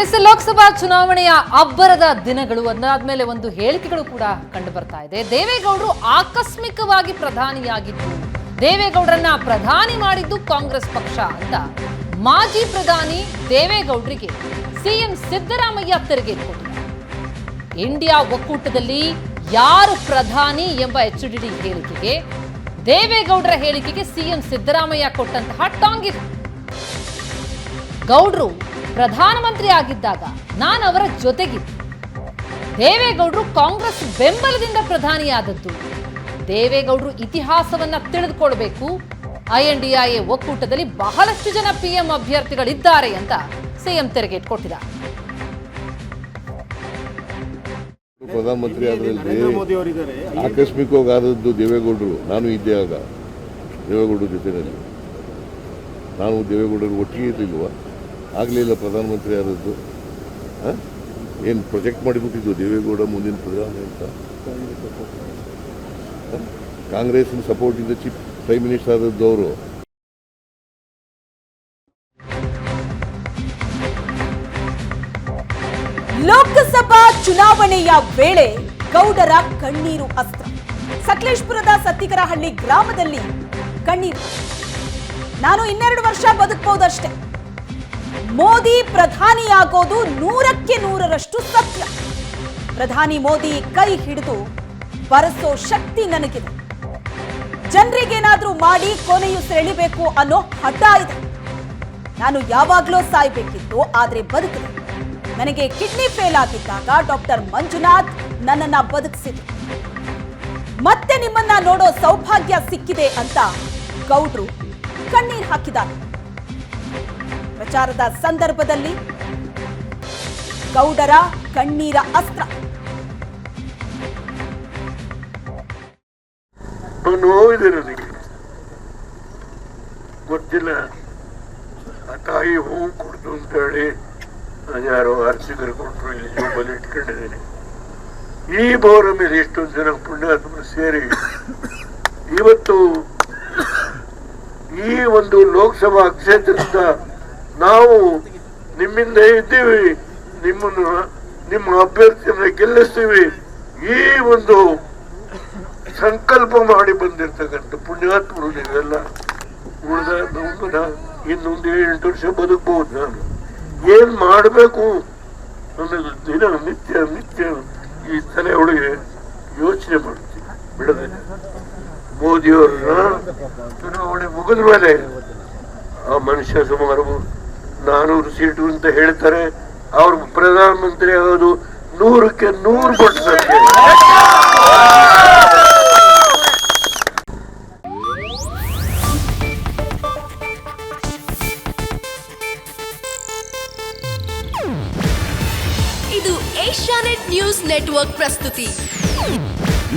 S, Lok Sabha ಚುನಾವಣೆಯ ಅಬ್ಬರದ ದಿನಗಳು. ಅದಾದ್ಮೇಲೆ ಒಂದು ಹೇಳಿಕೆಗಳು ಕೂಡ ಕಂಡು ಬರ್ತಾ ಇದೆ. ದೇವೇಗೌಡರು ಆಕಸ್ಮಿಕವಾಗಿ ಪ್ರಧಾನಿಯಾಗಿದ್ದು, ದೇವೇಗೌಡರನ್ನ ಪ್ರಧಾನಿ ಮಾಡಿದ್ದು ಕಾಂಗ್ರೆಸ್ ಪಕ್ಷ ಅಂತ ಮಾಜಿ ಪ್ರಧಾನಿ ದೇವೇಗೌಡರಿಗೆ ಸಿಎಂ ಸಿದ್ದರಾಮಯ್ಯ ತೆರಿಗೆ ಇಂಡಿಯಾ ಒಕ್ಕೂಟದಲ್ಲಿ ಯಾರು ಪ್ರಧಾನಿ ಎಂಬ ಎಚ್ ಡಿ ಹೇಳಿಕೆಗೆ, ದೇವೇಗೌಡರ ಹೇಳಿಕೆಗೆ ಸಿಎಂ ಸಿದ್ದರಾಮಯ್ಯ ಕೊಟ್ಟಂತಹ ಟಾಂಗ್ ಗೌಡ್ರು ಪ್ರಧಾನಮಂತ್ರಿ ಆಗಿದ್ದಾಗ ನಾನು ಅವರ ಜೊತೆಗಿದ್ದೆ. ದೇವೇಗೌಡರು ಕಾಂಗ್ರೆಸ್ ಬೆಂಬಲದಿಂದ ಪ್ರಧಾನಿಯಾದದ್ದು. ದೇವೇಗೌಡರು ಇತಿಹಾಸವನ್ನ ತಿಳಿದುಕೊಳ್ಬೇಕು. ಐಎನ್ಡಿಐಎ ಒಕ್ಕೂಟದಲ್ಲಿ ಬಹಳಷ್ಟು ಜನ ಪಿಎಂ ಅಭ್ಯರ್ಥಿಗಳಿದ್ದಾರೆ ಅಂತ ಸಿಎಂ ತೆರಿಗೆ ಕೊಟ್ಟಿದ್ದಾರೆ ಪ್ರಧಾನಮಂತ್ರಿ ನರೇಂದ್ರ ಆದ್ರಲ್ಲಿ ಆಕಸ್ಮಿಕವಾಗಿ ಆದದ್ದು ದೇವೇಗೌಡರು. ನಾನು ಇದ್ದೇ ಆಗ ದೇವೇಗೌಡರ ಜೊತೆಯಲ್ಲಿ. ನಾನು ದೇವೇಗೌಡರು ಒಟ್ಟಿಗೆ ಇರಲಿಲ್ವ? ಆಗಲಿಲ್ಲ ಪ್ರಧಾನಮಂತ್ರಿ ಯಾರದ್ದು? ಏನು ಪ್ರೊಜೆಕ್ಟ್ ಮಾಡಿಬಿಟ್ಟಿದ್ದು ದೇವೇಗೌಡ ಮುಂದಿನ ಪ್ರಧಾನಿ ಅಂತ? ಕಾಂಗ್ರೆಸ್ನ ಸಪೋರ್ಟಿಂದ ಚೀಫ್ ಪ್ರೈಮ್ ಮಿನಿಸ್ಟರ್ ಆದದ್ದು ಅವರು. ಲೋಕಸಭಾ ಚುನಾವಣೆಯ ವೇಳೆ ಗೌಡರ ಕಣ್ಣೀರು ಅಸ್ತ್ರ. ಸಕಲೇಶ್ಪುರದ ಸತ್ತಿಗರಹಳ್ಳಿ ಗ್ರಾಮದಲ್ಲಿ ಕಣ್ಣೀರು. ನಾನು ಇನ್ನೆರಡು ವರ್ಷ ಬದುಕಬಹುದಷ್ಟೇ ಮೋದಿ ಪ್ರಧಾನಿಯಾಗೋದು ನೂರಕ್ಕೆ ನೂರರಷ್ಟು ಸತ್ಯ. ಪ್ರಧಾನಿ ಮೋದಿ ಕೈ ಹಿಡಿದು ಬರೆಸೋ ಶಕ್ತಿ ನನಗಿದೆ. ಜನರಿಗೇನಾದ್ರೂ ಮಾಡಿ ಕೊನೆಯು ಸೆಳಿಬೇಕು ಅನ್ನೋ ಹಠ ಇದೆ. ನಾನು ಯಾವಾಗ್ಲೂ ಸಾಯ್ಬೇಕಿತ್ತು, ಆದ್ರೆ ಬದುಕಿದೆ. ನನಗೆ ಕಿಡ್ನಿ ಫೇಲ್ ಆಗಿದ್ದಾಗ ಡಾಕ್ಟರ್ ಮಂಜುನಾಥ್ ನನ್ನನ್ನ ಬದುಕಿಸಿದ್ರು. ಮತ್ತೆ ನಿಮ್ಮನ್ನ ನೋಡೋ ಸೌಭಾಗ್ಯ ಸಿಕ್ಕಿದೆ ಅಂತ ಗೌಡ್ರು ಕಣ್ಣೀರ್ ಹಾಕಿದ್ದಾರೆ. ಪ್ರಚಾರದ ಸಂದರ್ಭದಲ್ಲಿ ಗೌಡರ ಕಣ್ಣೀರ ಅಸ್ತ್ರ. ನನಗೆ. ಗೊತ್ತಿಲ್ಲ. ಆ ತಾಯಿ ಹೂವು ಕೊಡ್ತು ಅಂತ ಹೇಳಿ ನಾನು ಯಾರೋ ಅರ್ಚಕರು ಕೊಟ್ಟರು ಇಲ್ಲಿ ಜೋಬಲ್ಲಿ ಇಟ್ಕೊಂಡಿದ್ದೀನಿ. ಈ ಬೋರ ಮೇಲೆ ಎಷ್ಟೊಂದು ಜನ ಪುಣ್ಯಾತ್ಮ ಸೇರಿ ಇವತ್ತು ಈ ಒಂದು ಲೋಕಸಭಾ ಕ್ಷೇತ್ರದಿಂದ ನಾವು ನಿಮ್ಮಿಂದ ಇದ್ದೀವಿ. ನಿಮ್ಮನ್ನು, ನಿಮ್ಮ ಅಭ್ಯರ್ಥಿಯನ್ನ ಗೆಲ್ಲಿಸ್ತೀವಿ. ಈ ಒಂದು ಸಂಕಲ್ಪ ಮಾಡಿ ಬಂದಿರ್ತಕ್ಕಂಥ ಪುಣ್ಯಾತ್ಮರು ನೀವೆಲ್ಲ. ಉಳಿದ ನಮ್ಮನ್ನ ಇನ್ನೊಂದು ಎಂಟು ವರ್ಷ ಬದುಕಬಹುದು ನಾನು. ಏನ್ ಮಾಡಬೇಕು? ಅನ್ನೋದು ದಿನ ನಿತ್ಯ ನಿತ್ಯ ಈ ತಲೆ ಒಳಗೆ ಯೋಚನೆ ಮಾಡ್ತೀನಿ ಬಿಡದೆ. ಮೋದಿಯವ್ರನ್ನ ಚುನಾವಣೆ ಮುಗಿದ ಮೇಲೆ ಆ ಮನುಷ್ಯ ಸುಮಾರು ನಾನೂರು ಸೀಟು ಅಂತ ಹೇಳ್ತಾರೆ. ಅವ್ರು ಪ್ರಧಾನಮಂತ್ರಿ ಆಗೋದು ನೂರಕ್ಕೆ ನೂರು ಕೊಟ್ಟು ಇದು ಇದು ಏಷ್ಯಾನೆಟ್ ನ್ಯೂಸ್ ನೆಟ್ವರ್ಕ್ ಪ್ರಸ್ತುತಿ.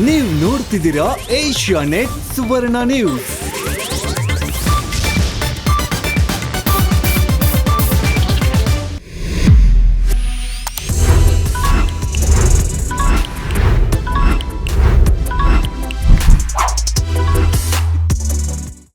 ನೀವು ನೋಡ್ತಿದ್ದೀರಾ ಏಷ್ಯಾ ನೆಟ್ ಸುವರ್ಣ ನ್ಯೂಸ್.